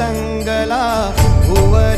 दंगला Bhuvan